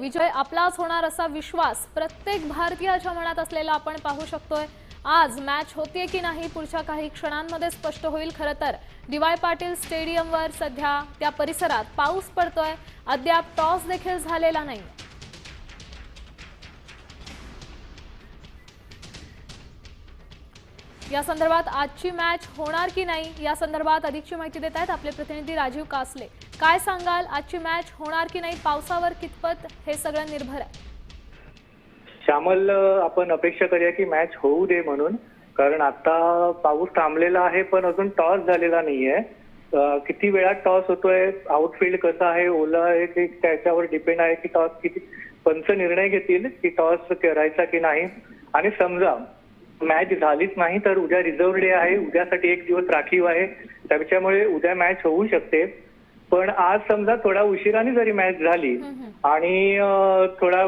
विजय आपलाच होणार असा विश्वास प्रत्येक भारतीयाच्या मनात असलेला आपण पाहू शकतोय. आज मॅच होतीये की नाही पुढच्या काही क्षणांमध्ये स्पष्ट होईल खरं तर. डी वाय पाटील स्टेडियमवर सध्या त्या परिसरात पाऊस पडतोय. अद्याप टॉस देखील झालेला नाही या संदर्भात आजची मॅच होणार की नाही या संदर्भात अधिकची माहिती देत आहेत आपले प्रतिनिधी राजीव कासले. काय सांगाल आजची मॅच होणार की नाही पावसावर कितपत हे सगळं निर्भर आहे? श्यामल आपण अपेक्षा करूया की मॅच होऊ दे म्हणून कारण आता पाऊस थांबलेला आहे पण अजून टॉस झालेला नाहीये. किती वेळात टॉस होतोय आउटफील्ड कसं आहे ओला आहे की त्याच्यावर डिपेंड आहे की टॉस किती पंच निर्णय घेतील की टॉस करायचा की नाही. आणि समजा मॅच झालीच नाही तर उद्या रिझर्व्ह डे आहे. उद्यासाठी एक दिवस राखीव आहे. त्याच्यामुळे उद्या मॅच होऊ शकते. पण आज समजा थोडा उशिराने जरी मॅच झाली आणि थोडा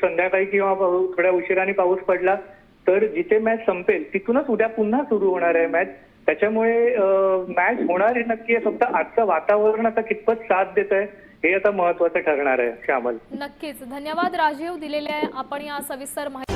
संध्याकाळी किंवा थोड्या उशिराने पाऊस पडला तर जिथे मॅच संपेल तिथूनच उद्या पुन्हा सुरू होणार आहे मॅच त्याच्यामुळे मॅच होणार आहे नक्की. फक्त आजचं वातावरण आता कितपत साथ देत आहे हे आता महत्वाचं ठरणार आहे श्यामल. नक्कीच. धन्यवाद राजीव दिलेल्या आपण या सविस्तर माहिती